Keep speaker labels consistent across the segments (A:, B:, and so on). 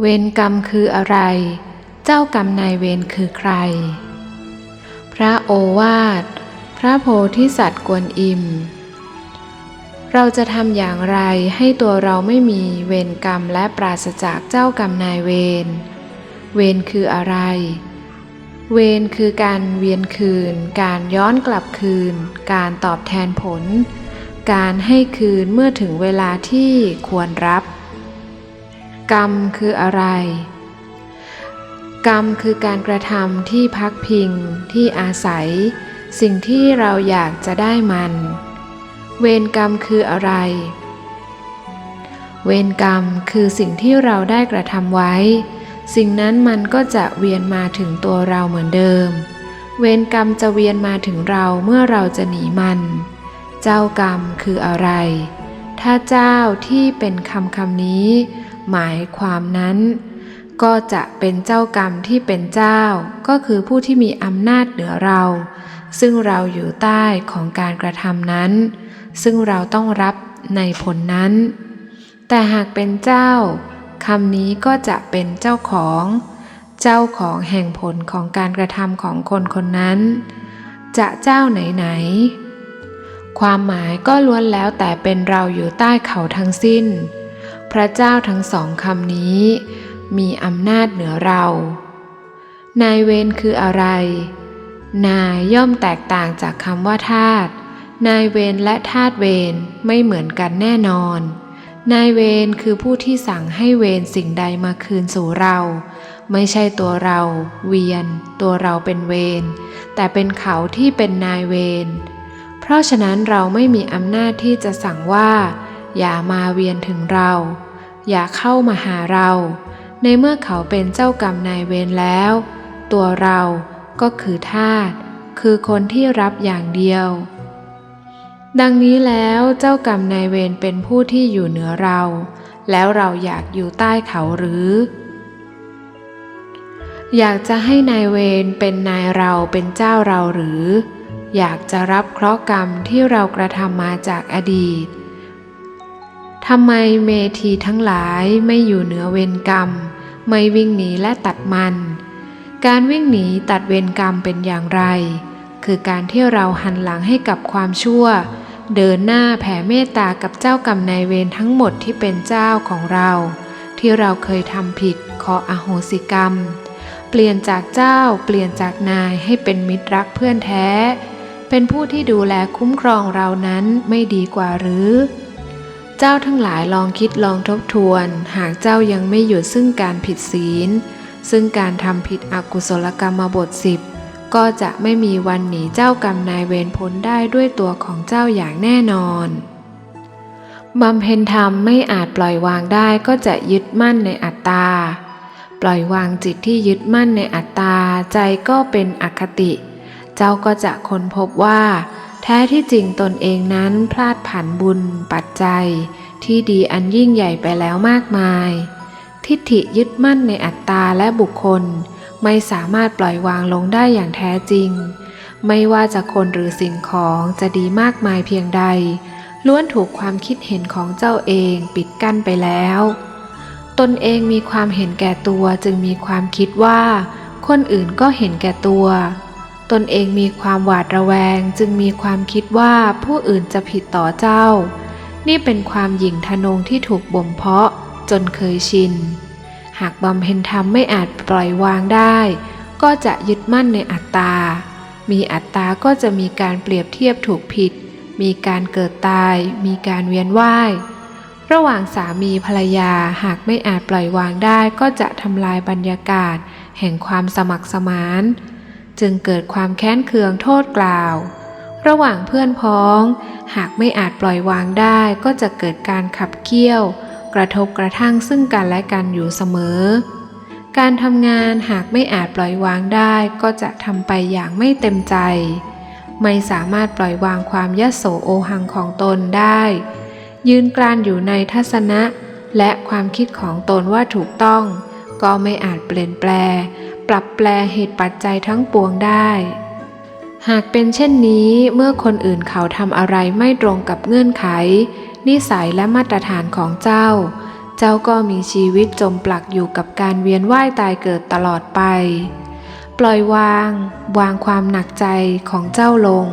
A: เวรกรรมคืออะไร เจ้ากรรมนายเวรคือใคร พระโอวาท พระโพธิสัตว์กวนอิม เราจะทำอย่างไรให้ตัวเราไม่มีเวรกรรมและปราศจากเจ้ากรรมนายเวร เวรคืออะไร เวรคือการเวียนคืน การย้อนกลับคืน การตอบแทนผล การให้คืนเมื่อถึงเวลาที่ควรรับ กรรมคืออะไร กรรมคือการกระทำที่พักพิงที่อาศัย สิ่งที่เราอยากจะได้มัน เวรกรรมคืออะไร เวรกรรมคือสิ่งที่เราได้กระทำไว้ สิ่งนั้นมันก็จะเวียนมาถึงตัวเราเหมือนเดิม เวรกรรมจะเวียนมาถึงเราเมื่อเราจะหนีมัน เจ้ากรรมคืออะไร ถ้าเจ้าที่เป็นคำคำนี้ หมายความนั้น ก็จะเป็นเจ้ากรรมที่เป็นเจ้า ก็คือผู้ที่มีอำนาจเหนือเรา ซึ่งเราอยู่ใต้ของการกระทำนั้น ซึ่งเราต้องรับในผลนั้น แต่หากเป็นเจ้าคำนี้ก็จะเป็นเจ้าของ เจ้าของแห่งผลของการกระทำของคนคนนั้น จะเจ้าไหนไหนความหมายก็ล้วนแล้วแต่เป็นเราอยู่ใต้เขาทั้งสิ้น พระเจ้าทั้งสองคำนี้ มีอำนาจเหนือเรา นายเวรคืออะไร นายย่อมแตกต่างจากคำว่าทาสนายเวรและทาสเวรไม่เหมือนกันแน่นอน นายเวรคือผู้ที่สั่งให้เวรสิ่งใดมาคืนสู่เรา ไม่ใช่ตัวเรา เวียน ตัวเราเป็นเวรแต่เป็นเขาที่เป็นนายเวรเพราะฉะนั้นเราไม่มีอำนาจที่จะสั่งว่า อย่ามาเวียนถึงเรา อย่าเข้ามาหาเรา ในเมื่อเขาเป็นเจ้ากรรมนายเวรแล้ว ตัวเราก็คือทาสคือคนที่รับอย่างเดียว ดังนี้แล้วเจ้ากรรมนายเวรเป็นผู้ที่อยู่เหนือเรา แล้วเราอยากอยู่ใต้เขาหรือ อยากจะให้นายเวรเป็นนายเราเป็นเจ้าเราหรือ อยากจะรับเคราะห์กรรมที่เรากระทำมาจากอดีต ทำไมเมธีทั้งหลายไม่อยู่เหนือเวรกรรม ไม่วิ่งหนีและตัดมัน การวิ่งหนีตัดเวรกรรมเป็นอย่างไร คือการที่เราหันหลังให้กับความชั่ว เดินหน้าแผ่เมตตากับเจ้ากรรมนายเวรทั้งหมดที่เป็นเจ้าของเรา ที่เราเคยทำผิดขออโหสิกรรม เปลี่ยนจากเจ้าเปลี่ยนจากนายให้เป็นมิตรรักเพื่อนแท้ เป็นผู้ที่ดูแลคุ้มครองเรานั้นไม่ดีกว่าหรือ เจ้าทั้งหลายลองคิดลองทบทวน หากเจ้ายังไม่หยุดซึ่งการผิดศีล ซึ่งการทำผิดอกุศลกรรมบทสิบก็จะไม่มีวันหนีเจ้ากรรมนายเวรพ้นได้ด้วยตัวของเจ้าอย่างแน่นอนบำเพ็ญธรรมไม่อาจปล่อยวางได้ก็จะยึดมั่นในอัตตา ปล่อยวางจิตที่ยึดมั่นในอัตตาใจก็เป็นอคติ เจ้าก็จะค้นพบว่า แท้ที่จริงตนเองนั้นพลาดผันบุญปัจจัย ที่ดีอันยิ่งใหญ่ไปแล้วมากมาย ทิฏฐิยึดมั่นในอัตตาและบุคคล ไม่สามารถปล่อยวางลงได้อย่างแท้จริง ไม่ว่าจะคนหรือสิ่งของจะดีมากมายเพียงใด ล้วนถูกความคิดเห็นของเจ้าเองปิดกั้นไปแล้ว ตนเองมีความเห็นแก่ตัวจึงมีความคิดว่า คนอื่นก็เห็นแก่ตัว ตนเองมีความหวาดระแวงจึงมีความคิดว่าผู้อื่นจะผิดต่อเจ้า นี่เป็นความหยิ่งทะนงที่ถูกบ่มเพาะจนเคยชิน หากบำเพ็ญธรรมไม่อาจปล่อยวางได้ ก็จะยึดมั่นในอัตตา มีอัตตาก็จะมีการเปรียบเทียบถูกผิด มีการเกิดตาย มีการเวียนว่าย ระหว่างสามีภรรยาหากไม่อาจปล่อยวางได้ ก็จะทำลายบรรยากาศ แห่งความสมัครสมาน จึงเกิดความแค้นเคืองโทษกล่าว ระหว่างเพื่อนพ้อง หากไม่อาจปล่อยวางได้ก็จะเกิดการขับเคี่ยว กระทบกระทั่งซึ่งกันและกันอยู่เสมอ การทำงานหากไม่อาจปล่อยวางได้ก็จะทำไปอย่างไม่เต็มใจ ไม่สามารถปล่อยวางความยโสโอหังของตนได้ ยืนกรานอยู่ในทัศนะและความคิดของตนว่าถูกต้อง ก็ไม่อาจเปลี่ยนแปลง ปรับแปลเหตุปัจจัยทั้งปวงได้ หากเป็นเช่นนี้เมื่อคนอื่นเขาทำอะไรไม่ตรงกับเงื่อนไข นิสัยและมาตรฐานของเจ้าใจจ้าก็มีชีวิตจมปลักอยู่กับการเวียนว่ายตายเกิดตลอดไป ปล่อยวาง วางความหนักใจของเจ้าลง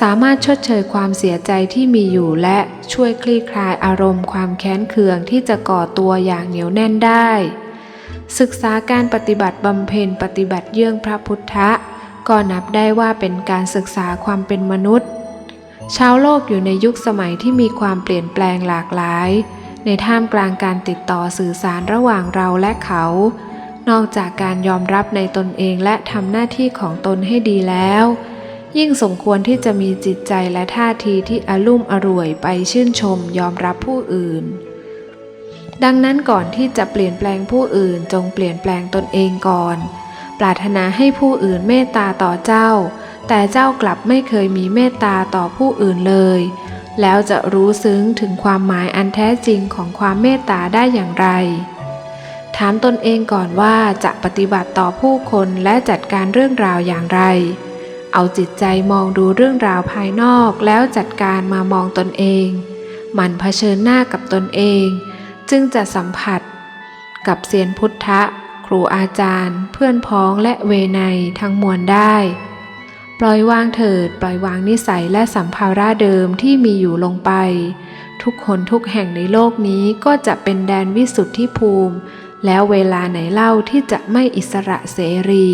A: สามารถชดเชยความเสียใจที่มีอยู่และช่วยคลี่คลายอารมณ์ความแค้นเคืองที่จะก่อตัวอย่างเหนียวแน่นได้ ศึกษาการปฏิบัติบำเพ็ญปฏิบัติเยื่องพระพุทธะ ก็นับได้ว่าเป็นการศึกษาความเป็นมนุษย์ ชาวโลกอยู่ในยุคสมัยที่มีความเปลี่ยนแปลงหลากหลาย ในท่ามกลางการติดต่อสื่อสารระหว่างเราและเขา นอกจากการยอมรับในตนเองและทำหน้าที่ของตนให้ดีแล้ว ยิ่งสมควรที่จะมีจิตใจและท่าทีที่อารุ่มอร่วยไปชื่นชมยอมรับผู้อื่น ดังนั้นก่อนที่จะเปลี่ยนแปลงผู้อื่นจงเปลี่ยนแปลงตนเองก่อน ปรารถนาให้ผู้อื่นเมตตาต่อเจ้า แต่เจ้ากลับไม่เคยมีเมตตาต่อผู้อื่นเลย แล้วจะรู้ซึ้งถึงความหมายอันแท้จริงของความเมตตาได้อย่างไร ถามตนเองก่อนว่าจะปฏิบัติต่อผู้คนและจัดการเรื่องราวอย่างไร เอาจิตใจมองดูเรื่องราวภายนอกแล้วจัดการมามองตนเองหมันเผชิญหน้ากับตนเอง จึงจะสัมผัส กับเซียนพุทธะ ครูอาจารย์ เพื่อนพ้องและเวไนทั้งมวลได้ ปล่อยวางเถิด ปล่อยวางนิสัยและสัมภาระเดิมที่มีอยู่ลงไป ทุกคนทุกแห่งในโลกนี้ก็จะเป็นแดนวิสุทธิภูมิ แล้วเวลาไหนเล่าที่จะไม่อิสระเสรี